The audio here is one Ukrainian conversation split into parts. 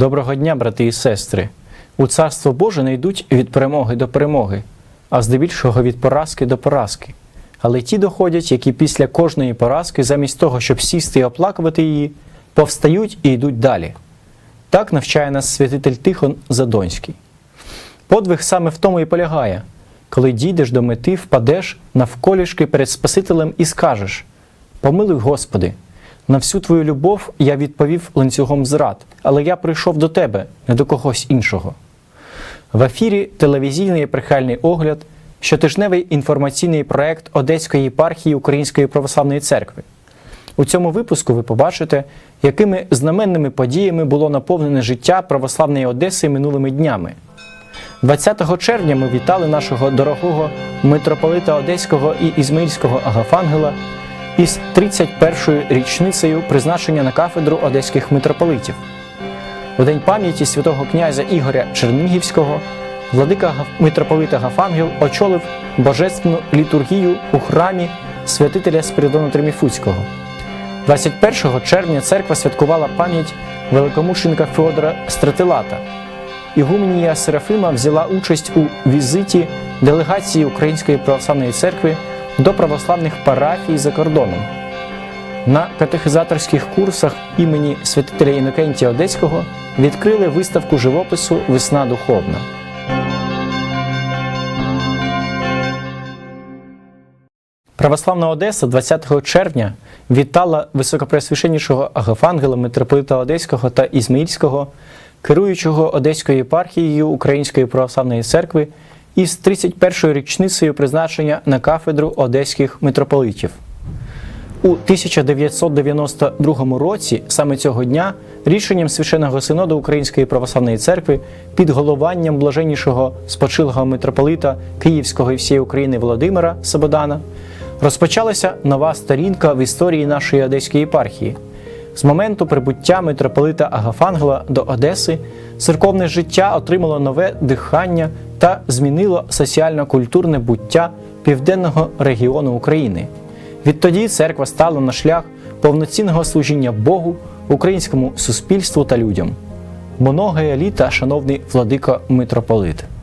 Доброго дня, брати і сестри. У царство Боже не йдуть від перемоги до перемоги, а здебільшого від поразки до поразки. Але ті доходять, які після кожної поразки, замість того, щоб сісти і оплакувати її, повстають і йдуть далі. Так навчає нас святитель Тихон Задонський. Подвиг саме в тому і полягає, коли дійдеш до мети, впадеш навколішки перед Спасителем і скажеш: Помилуй, Господи, на всю твою любов я відповів ланцюгом зрад, але я прийшов до тебе, не до когось іншого. В ефірі телевізійний прихильний огляд, щотижневий інформаційний проект Одеської єпархії Української православної церкви. У цьому випуску ви побачите, якими знаменними подіями було наповнене життя православної Одеси минулими днями. 20 червня ми вітали нашого дорогого митрополита Одеського і Ізмаїльського Агафангела із 31-ю річницею призначення на кафедру одеських митрополитів. У день пам'яті святого князя Ігоря Чернігівського владика митрополита Гафангел очолив божественну літургію у храмі святителя Спиридона Триміфуцького. 21 червня церква святкувала пам'ять великомученика Феодора Стратилата. Ігуменія Серафима взяла участь у візиті делегації Української православної церкви до православних парафій за кордоном. На катехизаторських курсах імені святителя Інокентія Одеського відкрили виставку живопису Весна духовна. Православна Одеса 20 червня вітала високопреосвященнішого Агафангела, митрополита Одеського та Ізмаїльського, керуючого Одеською єпархією Української православної церкви із 31-ю річницею призначення на кафедру одеських митрополитів. У 1992 році, саме цього дня, рішенням Священного Синоду Української православної церкви під головуванням блаженнішого спочилого митрополита Київського і всієї України Володимира Сободана розпочалася нова сторінка в історії нашої одеської єпархії. З моменту прибуття митрополита Агафангела до Одеси церковне життя отримало нове дихання та змінило соціально-культурне буття південного регіону України. Відтоді церква стала на шлях повноцінного служіння Богу, українському суспільству та людям. Многое літа, шановний владико митрополит. –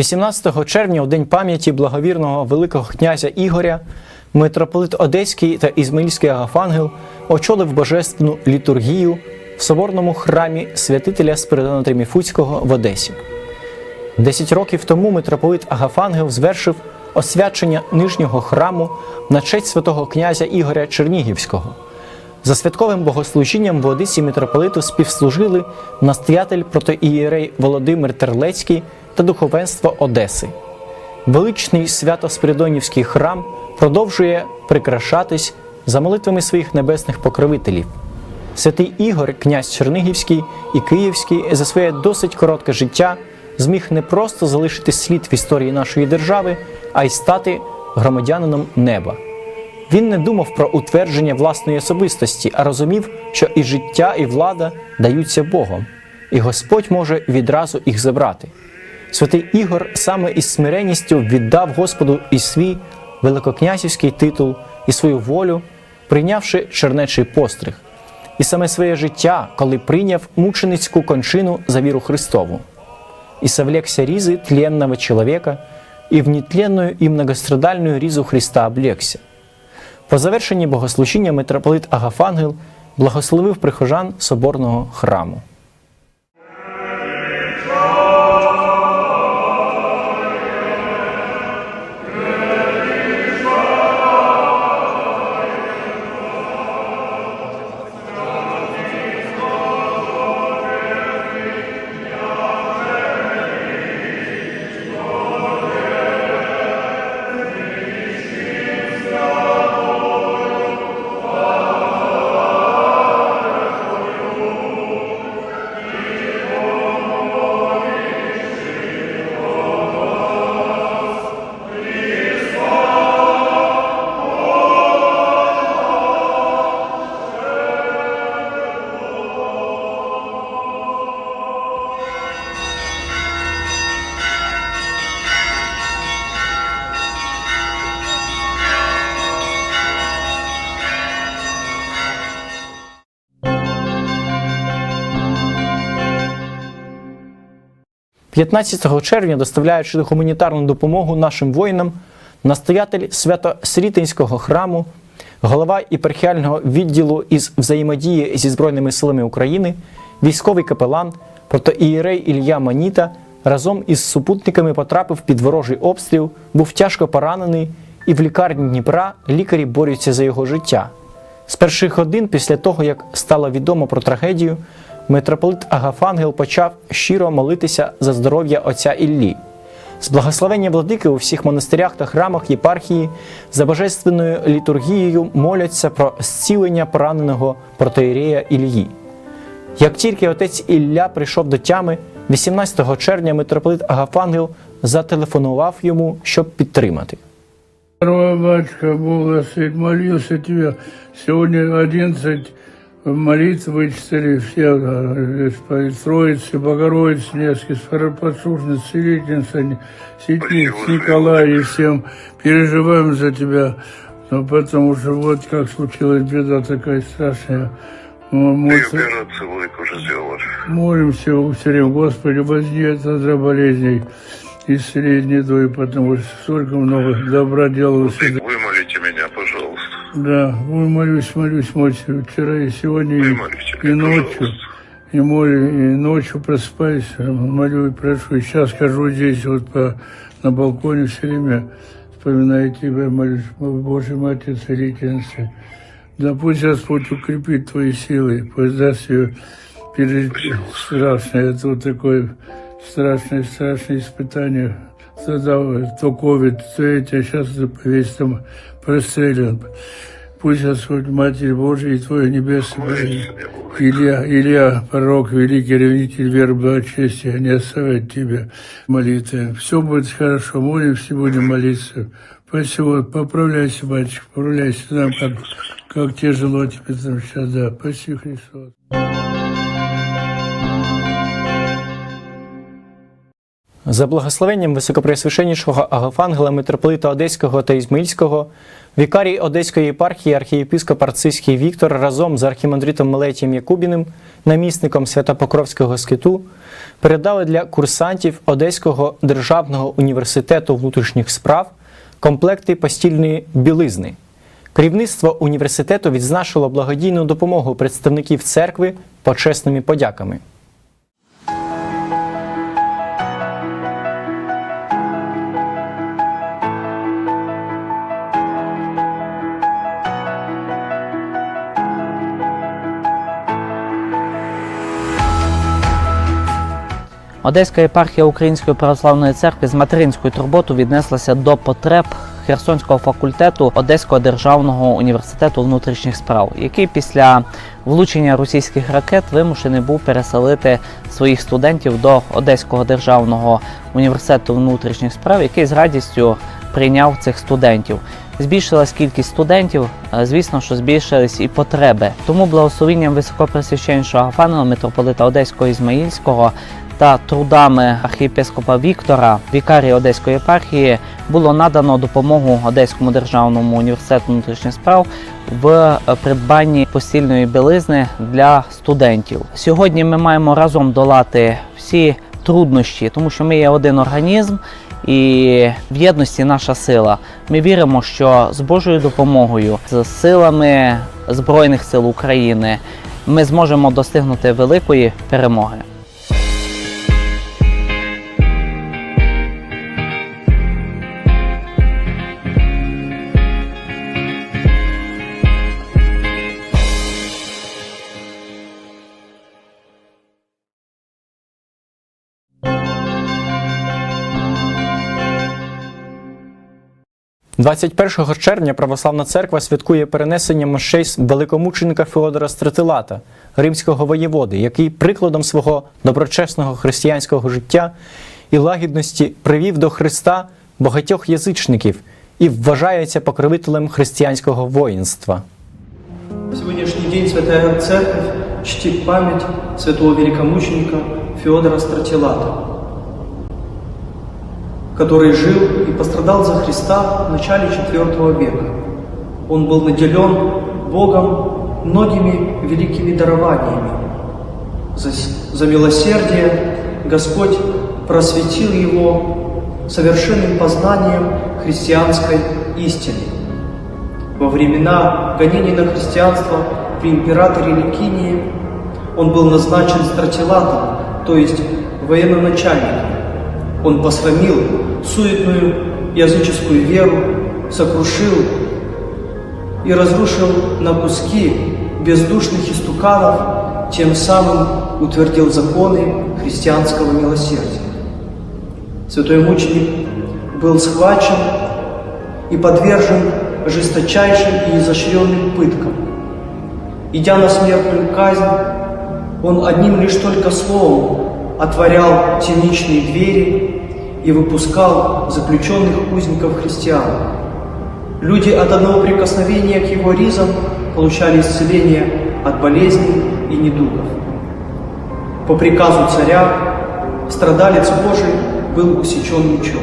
18 червня, у день пам'яті благовірного Великого князя Ігоря, митрополит Одеський та Ізмаїльський Агафангел очолив божественну літургію в соборному храмі святителя Спиридона Триміфуцького в Одесі. Десять років тому митрополит Агафангел звершив освячення нижнього храму на честь святого князя Ігоря Чернігівського. За святковим богослужінням в Одесі митрополиту співслужили настоятель протоієрей Володимир Терлецький та духовенство Одеси. Величний свято-спиридонівський храм продовжує прикрашатись за молитвами своїх небесних покровителів. Святий Ігор, князь Чернигівський і Київський, за своє досить коротке життя зміг не просто залишити слід в історії нашої держави, а й стати громадянином неба. Він не думав про утвердження власної особистості, а розумів, що і життя, і влада даються Богом, і Господь може відразу їх забрати. Святий Ігор саме із смиренністю віддав Господу і свій великокнязівський титул і свою волю, прийнявши чернечий постриг, і саме своє життя, коли прийняв мученицьку кончину за віру Христову. И совлекся ризы тленного человека, и в нетленную и многострадальную ризу Христа облегся. По завершенні богослужіння митрополит Агафангел благословив прихожан соборного храму. 15 червня, доставляючи гуманітарну допомогу нашим воїнам, настоятель Свято-Срітинського храму, голова єпархіального відділу із взаємодії зі Збройними силами України, військовий капелан, протоієрей Ілля Маніта разом із супутниками потрапив під ворожий обстріл, був тяжко поранений, і в лікарні Дніпра лікарі борються за його життя. З перших годин після того, як стало відомо про трагедію, митрополит Агафангел почав щиро молитися за здоров'я отця Іллі. З благословення владики у всіх монастирях та храмах єпархії за божественною літургією моляться про зцілення пораненого протоїрея Іллі. Як тільки отець Ілля прийшов до тями, 18 червня митрополит Агафангел зателефонував йому, щоб підтримати. Здорово, батюшка, Бог благословит. Молился тебе. Сегодня 11 молитв вычитали все, э, Троицы, Богородицы, Невский, Скоропослушница, Целительница, Сетниц, Николай и всем. Переживаем за тебя, но потому что вот как случилась беда такая страшная. М- И молимся- время, Господи, возьми от от болезней, исцели гнедой, потому что столько много добра делал Да, ой, молюсь, молюсь, молюсь, вчера и сегодня, и, Вымолите и меня, ночью, пожалуйста. и молю, и ночью просыпаюсь, молю и прошу. И сейчас хожу здесь вот по, на балконе все время, вспоминаю тебя, молюсь, Божья Матерь, Целительница. Да пусть Господь укрепит твои силы, пусть даст ее пережить страшное, это вот такое страшное, страшное испытание. Тогда то ковид, то эти, а сейчас весь там прострелен. Пусть Господь Матерь Божия и мне, Бог. Илья, Илья, пророк, великий ревнитель веры, благочестия, не оставить тебя молитвы. Все будет хорошо, молимся, будем молиться. Спасибо, поправляйся, батюшка, поправляйся нам, как, как тяжело тебе там сейчас, да. Спасибо, Христос. За благословенням високопреосвященнішого Агафангела митрополита Одеського та Ізмаїльського, вікарій Одеської єпархії архієпископ Арцизький Віктор разом з архімандритом Мелетієм Якубіним, намісником Святопокровського скиту, передали для курсантів Одеського державного університету внутрішніх справ комплекти постільної білизни. Керівництво університету відзначило благодійну допомогу представників церкви почесними подяками. Одеська єпархія Української православної церкви з материнською турботою віднеслася до потреб Херсонського факультету Одеського державного університету внутрішніх справ, який після влучення російських ракет вимушений був переселити своїх студентів до Одеського державного університету внутрішніх справ, який з радістю прийняв цих студентів. Збільшилась кількість студентів, е, звісно, що збільшились і потреби. Тому благословенням високопресвященнішого Агафангела, митрополита Одеського Ізмаїльського та трудами архієпископа Віктора, вікарія Одеської єпархії, було надано допомогу Одеському державному університету внутрішніх справ в придбанні постільної білизни для студентів. Сьогодні ми маємо разом долати всі труднощі, тому що ми є один організм. І в єдності наша сила. Ми віримо, що з Божою допомогою, з силами Збройних сил України, ми зможемо достигнути великої перемоги. – 21 червня Православна церква святкує перенесення мощей великомученика Феодора Стратилата, римського воєводи, який прикладом свого доброчесного християнського життя і лагідності привів до Христа багатьох язичників і вважається покровителем християнського воїнства. В сегодняшний день Святая Церковь чтит память святого великомученика Феодора Стратилата, который жил и пострадал за Христа в начале IV века. Он был наделен Богом многими великими дарованиями. За, за милосердие Господь просветил его совершенным познанием христианской истины. Во времена гонений на христианство при императоре Ликинии он был назначен стратилатом, то есть военноначальником. Он посрамил суетную языческую веру, сокрушил и разрушил на куски бездушных истуканов, тем самым утвердил законы христианского милосердия. Святой мученик был схвачен и подвержен жесточайшим и изощренным пыткам. Идя на смертную казнь, он одним лишь только словом отворял темничные двери и выпускал заключенных узников христиан. Люди от одного прикосновения к его ризам получали исцеление от болезней и недугов. По приказу царя страдалец Божий был усечен мечом.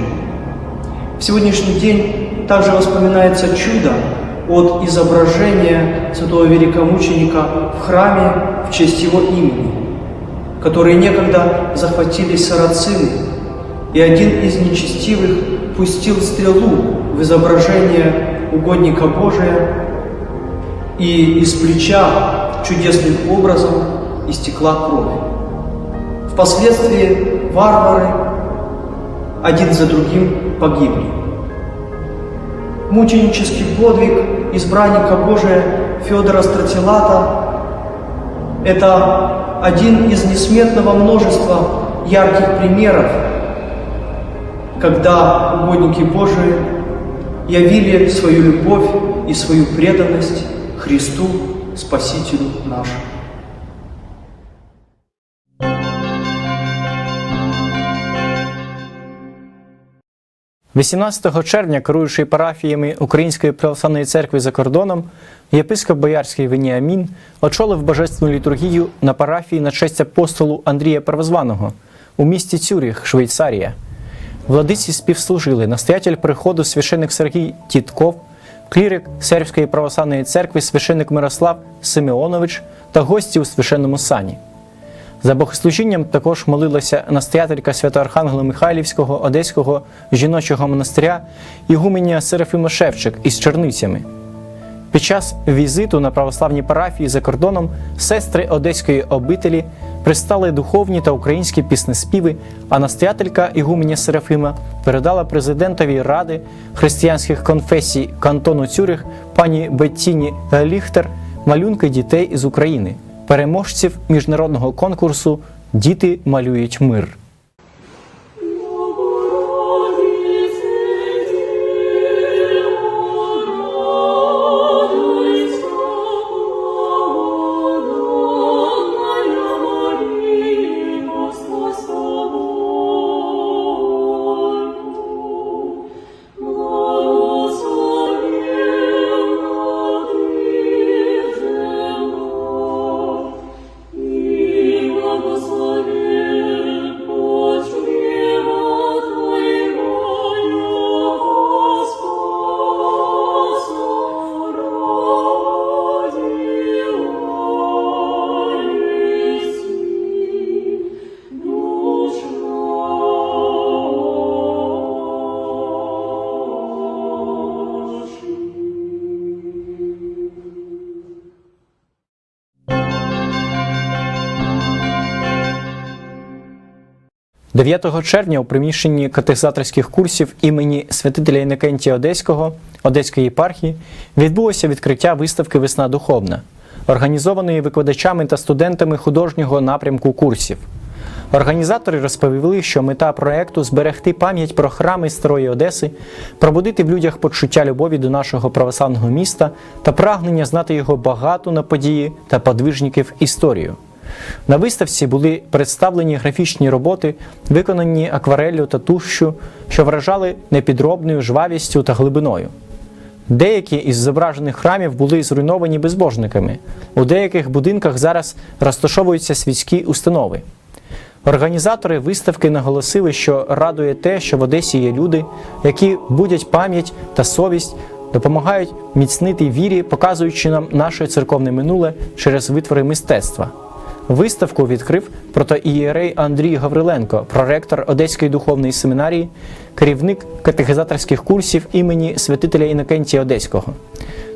В сегодняшний день также воспоминается чудо от изображения святого великомученика в храме в честь его имени, которые некогда захватили сарацины, и один из нечестивых пустил стрелу в изображение угодника Божия, и из плеча чудесным образом истекла кровь. Впоследствии варвары один за другим погибли. Мученический подвиг избранника Божия Федора Стратилата – это один из несметного множества ярких примеров, когда угодники Божии явили свою любовь и свою преданность Христу, Спасителю нашему. 18 червня, керуючий парафіями Української православної церкви за кордоном, єпископ Боярський Веніамін очолив божественну літургію на парафії на честь апостолу Андрія Первозваного у місті Цюріх, Швейцарія. Владиці співслужили настоятель приходу священик Сергій Тітков, клірик Сербської православної церкви священик Мирослав Симеонович та гості у священному сані. За богослужінням також молилася настоятелька Свято-Архангела Михайлівського Одеського жіночого монастиря Ігуменя Серафима Шевчик із черницями. Під час візиту на православні парафії за кордоном сестри Одеської обителі пристали духовні та українські піснеспіви, а настоятелька Ігуменя Серафима передала президентові Ради християнських конфесій кантону Цюрих пані Беттіні Ліхтер малюнки дітей з України, переможців міжнародного конкурсу Діти малюють мир. 9 червня у приміщенні катехизаторських курсів імені святителя Інокентія Одеського Одеської єпархії відбулося відкриття виставки Весна духовна, організованої викладачами та студентами художнього напрямку курсів. Організатори розповіли, що мета проекту зберегти пам'ять про храми Старої Одеси, пробудити в людях почуття любові до нашого православного міста та прагнення знати його багату на події та подвижників історію. На виставці були представлені графічні роботи, виконані аквареллю та тушшю, що вражали непідробною жвавістю та глибиною. Деякі із зображених храмів були зруйновані безбожниками. У деяких будинках зараз розташовуються світські установи. Організатори виставки наголосили, що радує те, що в Одесі є люди, які будять пам'ять та совість, допомагають міцнити вірі, показуючи нам наше церковне минуле через витвори мистецтва. Виставку відкрив протоієрей Андрій Гавриленко, проректор Одеської духовної семінарії, керівник катехизаторських курсів імені святителя Інокентія Одеського.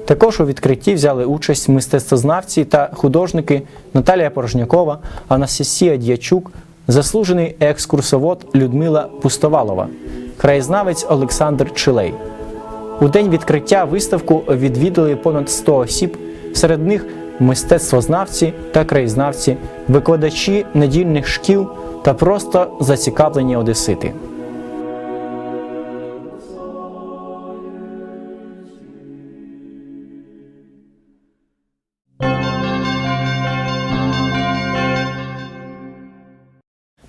Також у відкритті взяли участь мистецтвознавці та художники Наталія Порожнякова, Анастасія Дячук, заслужений екскурсовод Людмила Пустовалова, краєзнавець Олександр Чилей. У день відкриття виставку відвідали понад 100 осіб, серед них мистецтвознавці та краєзнавці, викладачі недільних шкіл та просто зацікавлені одесити.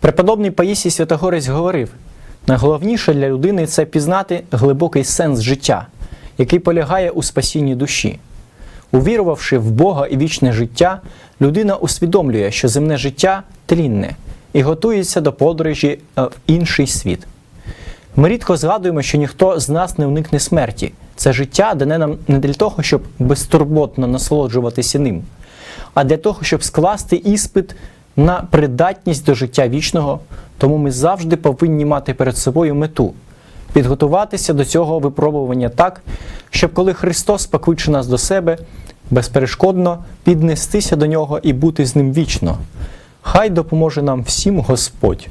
Преподобний Паїсій Святогорець говорив: найголовніше для людини це пізнати глибокий сенс життя, який полягає у спасінні душі. Увірувавши в Бога і вічне життя, людина усвідомлює, що земне життя тлінне і готується до подорожі е, в інший світ. Ми рідко згадуємо, що ніхто з нас не уникне смерті. Це життя дане нам не для того, щоб безтурботно насолоджуватися ним, а для того, щоб скласти іспит на придатність до життя вічного. Тому ми завжди повинні мати перед собою мету підготуватися до цього випробування так, щоб коли Христос покличе нас до себе, безперешкодно піднестися до нього і бути з ним вічно. Хай допоможе нам всім Господь.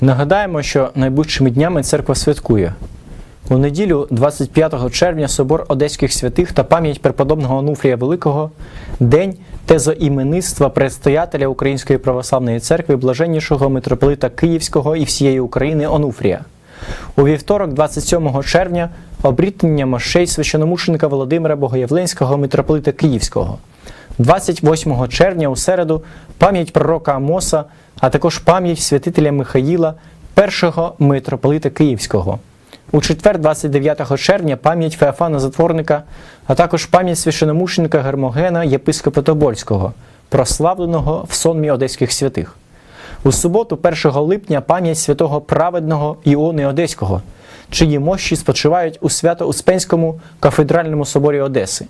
Нагадаємо, що найближчими днями церква святкує. У неділю, 25 червня, собор Одеських святих та пам'ять преподобного Онуфрія Великого, день тезоіменництва предстоятеля Української православної церкви блаженнішого митрополита Київського і всієї України Онуфрія. У вівторок, 27 червня, обрітнення мощей священомученика Володимира Богоявленського митрополита Київського. 28 червня у середу пам'ять пророка Амоса, а також пам'ять святителя Михаїла, першого митрополита Київського. У четвер, 29 червня, пам'ять Феофана Затворника, а також пам'ять священомученика Гермогена Єпископа Тобольського, прославленого в сонмі одеських святих. У суботу, 1 липня, пам'ять святого праведного Іони Одеського, чиї мощі спочивають у Свято-Успенському кафедральному соборі Одеси.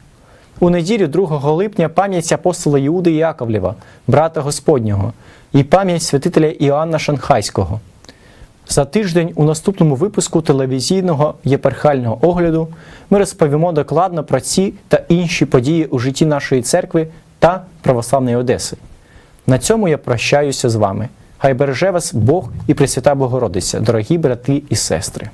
У неділю 2 липня пам'ять апостола Іуди Яковлєва, брата Господнього, і пам'ять святителя Іоанна Шанхайського. За тиждень у наступному випуску телевізійного єпархального огляду ми розповімо докладно про ці та інші події у житті нашої церкви та православної Одеси. На цьому я прощаюся з вами. Хай береже вас Бог і Пресвята Богородиця, дорогі брати і сестри.